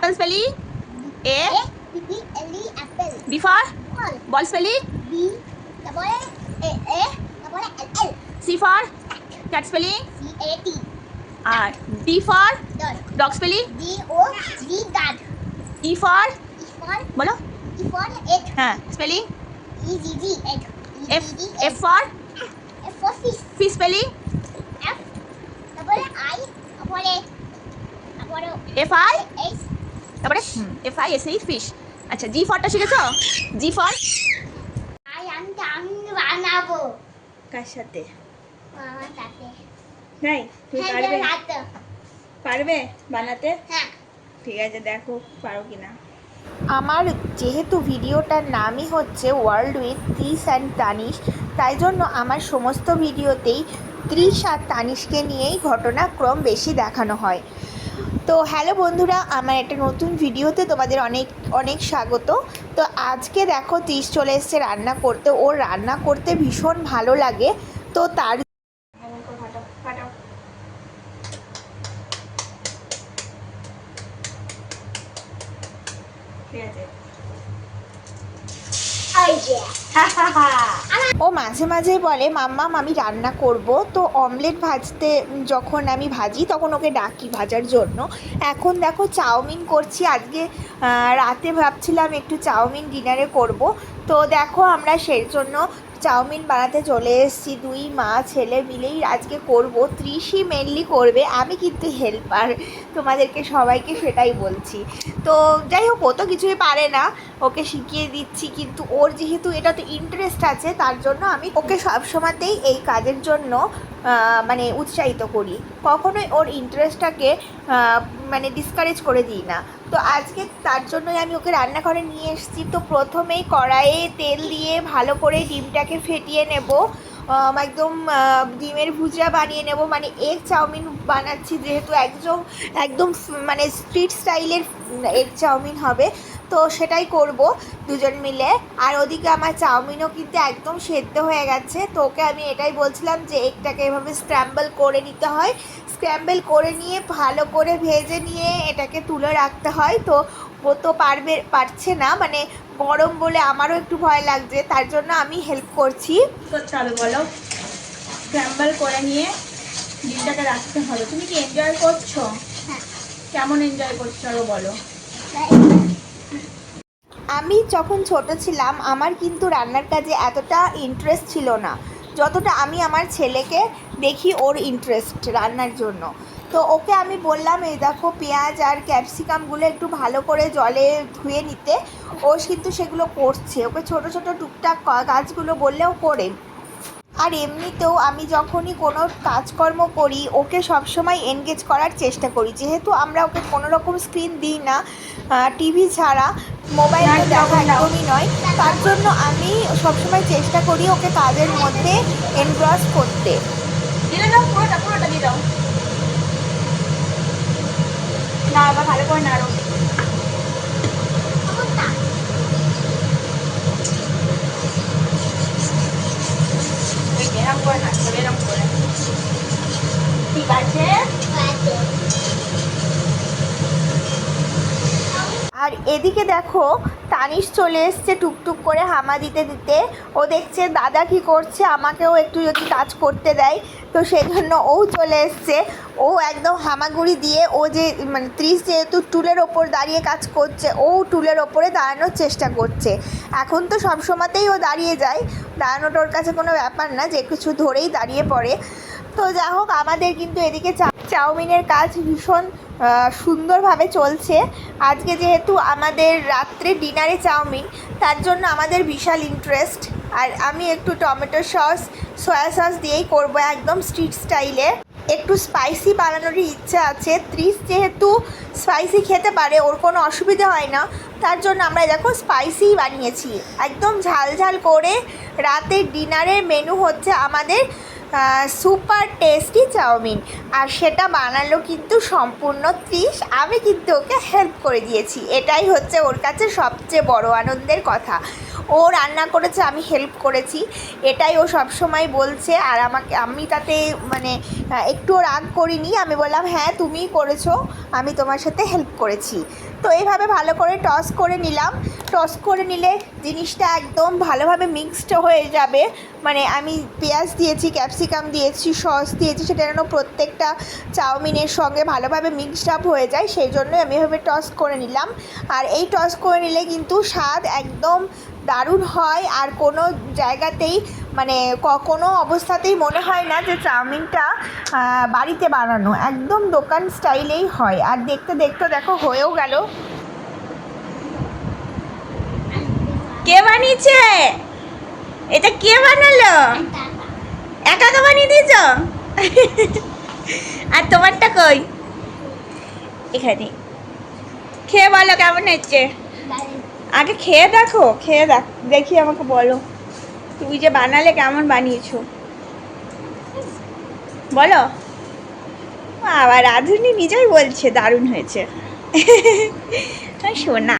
Apple spelling? A. A P P L E apple. B for ball. Ball spelling? B double A A double L L. C for cat. Spelling? C A T. R. D for dog. Dog spelling? D O G dog. E for E for bolo E for egg. ha spelling? E G G egg. E F G, F for F for fish. Fish spelling? F double I double A double F I H তারপরে F I S H fish আচ্ছা জি ফরটা শিখেছো? G for I am আমি বানাবো। কার সাথে? মামার সাথে। নাই তুমি হ্যাঁ পারবে? পারবে বানাতে? হ্যাঁ। ঠিক আছে দেখো পারো কি না আমার যেহেতু ভিডিওটার নামই হচ্ছে world with Trish and Tanish তাই জন্য আমার সমস্ত ভিডিওতেই ত্রিশ আর তানিশকে নিয়েই ঘটনাক্রম বেশি দেখানো হয়। তো হ্যালো বন্ধুরা, আমার একটা নতুন ভিডিওতে তোমাদের অনেক অনেক স্বাগত। তো আজকে দেখো তিস চলে এসছে রান্না করতে। ওর রান্না করতে ভীষণ ভালো লাগে। তো তার ফাটাও ফাটাও ঠিক আছে ওই যে ও মাঝে মাঝে বলে, মাম্মাম, আমি রান্না করব। তো অমলেট ভাজতে যখন আমি ভাজি, তখন ওকে ডাকি ভাজার জন্য। এখন দেখো চাউমিন করছি। আজকে রাতে ভাবছিলাম একটু চাউমিন ডিনারে করব। তো দেখো আমরা সেই জন্য চাউমিন বানাতে চলে এসেছি। দুই মা, ছেলে মিলেই আজকে করব। ত্রিশই মেনলি করবে। আমি কিন্তু হেল্পার তোমাদেরকে সবাইকে সেটাই বলছি। তো যাই হোক, ও তো কিছুই পারে না। ওকে শিখিয়ে দিচ্ছি। কিন্তু ওর যেহেতু এটা তো ইন্টারেস্ট আছে, তার জন্য আমি ওকে সবসময়তেই এই কাজের জন্য মানে উৎসাহিত করি। কখনোই ওর ইন্টারেস্টটাকে মানে ডিসকারেজ করে দিই না। তো আজকে তার জন্যই আমি ওকে রান্নাঘরে নিয়ে এসেছি। তো প্রথমেই কড়াইয়ে তেল দিয়ে ভালো করে ডিমটাকে ফেটিয়ে নেব। একদম ডিমের ভুজিয়া বানিয়ে নেব। মানে এগ চাউমিন বানাচ্ছি যেহেতু একদম একদম মানে স্ট্রিট স্টাইলের এগ চাউমিন হবে। তো সেটাই করব দুজন মিলে। আর ওদিকে আমার চাউমিনও কিন্তু একদম সেদ্ধ হয়ে গেছে। তো ওকে আমি এটাই বলছিলাম যে এগটাকে এভাবে স্ক্র্যাম্বল করে নিতে হয়। স্ক্র্যাম্বল করে নিয়ে ভালো করে ভেজে নিয়ে এটাকে তুলে রাখতে হয়। তো ও তো পারবে, পারছে না। মানে গরম বলে আমারও একটু ভয় লাগছে তার জন্য আমি হেল্প করছি। করতে হবে বলো স্ক্র্যাম্বল করে নিয়ে ডিমটাকে রাখতে হবে। তুমি কি এনজয় করছ? হ্যাঁ। কেমন এনজয় করছ আরও বলো। আমি যখন ছোট ছিলাম আমার কিন্তু রান্নার কাজে এতটা ইন্টারেস্ট ছিল না। যতটা আমি আমার ছেলেকে দেখি ওর ইন্টারেস্ট রান্নার জন্য। তো ওকে আমি বললাম এই দেখো পেঁয়াজ আর ক্যাপসিকামগুলো একটু ভালো করে জলে ধুয়ে নিতে। ও কিন্তু সেগুলো করছে। ওকে ছোট ছোট টুকটাক কাজগুলো বললেও করে। আর এমনিতেও আমি যখনই কোনো কাজকর্ম করি ওকে সবসময় এনগেজ করার চেষ্টা করি। যেহেতু আমরা ওকে কোনো রকম স্ক্রিন দিই না টিভি ছাড়া মোবাইল দেখা। একদমই নয় তার জন্য আমি সবসময় চেষ্টা করি ওকে কাজের মধ্যে এনগ্রস করতে। পুরোটা পুরোটা দিয়ে দাও। না আবার ভালো করে নাড়ো ওই এরম করে নাড়তে হবে এরম করে ঠিক আছে আর এদিকে দেখো, তানিশ চলে এসছে টুকটুক করে হামা দিতে দিতে। ও দেখছে, দাদা কি করছে? আমাকেও একটু যদি কাজ করতে দেয়। তো সেই জন্য ও চলে এসছে। ও একদম হামাগুড়ি দিয়ে ও যে মানে ত্রিশ যেহেতু টুলের ওপর দাঁড়িয়ে কাজ করছে, ও টুলের ওপরে দাঁড়ানোর চেষ্টা করছে। এখন তো সব সময়তেই ও দাঁড়িয়ে যায়। দাঁড়ানোটা ওর কাছে কোনো ব্যাপার না, যে কিছু ধরেই দাঁড়িয়ে পড়ে। তো যা হোক আমাদের কিন্তু এদিকে চাউমিনের কাজ ভীষণ সুন্দরভাবে চলছে। আজকে যেহেতু আমাদের রাত্রে ডিনারে চাউমিন, তার জন্য আমাদের বিশাল ইন্টারেস্ট আর আমি একটু টমেটো সস সয়া সস দিয়েই করব একদম স্ট্রিট স্টাইলে একটু স্পাইসি বানানোর ইচ্ছা আছে। ত্রিশ যেহেতু স্পাইসি খেতে পারে, ওর কোনো অসুবিধা হয় না। তার জন্য আমরা দেখো স্পাইসি বানিয়েছি। একদম ঝাল ঝাল করে রাতের ডিনারের মেনু হচ্ছে আমাদের সুপার টেস্টি চাউমিন। আর সেটা বানালো কিন্তু সম্পূর্ণ ত্রিশ। আমি কিন্তু ওকে হেল্প করে দিয়েছি। এটাই হচ্ছে ওর কাছে সবচেয়ে বড় আনন্দের কথা। ও রান্না করেছে, আমি হেল্প করেছি। এটাই ও সবসময় বলছে। আর আমাকে, আমি তাতে মানে একটুও রাগ করিনি। আমি বললাম হ্যাঁ তুমিই করেছ। আমি তোমার সাথে হেল্প করেছি। তো এইভাবে ভালো করে টস করে নিলাম। টস করে নিলে জিনিসটা একদম ভালোভাবে মিক্সড হয়ে যাবে। মানে আমি পেঁয়াজ দিয়েছি, ক্যাপসিকাম দিয়েছি, সস দিয়েছি, সেটা যেন প্রত্যেকটা চাউমিনের সঙ্গে ভালোভাবে মিক্সড আপ হয়ে যায়, সেই জন্য আমি এভাবে টস করে নিলাম। আর এই টস করে নিলে কিন্তু স্বাদ একদম দারুণ হয়। আর কোনো জায়গাতেই মানে কোনো অবস্থাতেই মনে হয় না যে চাউমিনটা বাড়িতে বানানো। একদম দোকান স্টাইলেই হয়। আর দেখতে দেখতে দেখো, হয়েও গেল। কে বানিয়েছে? এটা কে বানালো? একা তো বানিয়ে দিয়েছ? আর তোমারটা কই? এখানে। খেয়ে বলো কেমন হচ্ছে? আগে খেয়ে দেখো, খেয়ে দেখ, দেখি আমাকে বলো। তুমি যে বানালে কেমন বানিয়েছো? বলো। আবার রাধুনি নিজেই বলছে দারুণ হয়েছে। শোনা।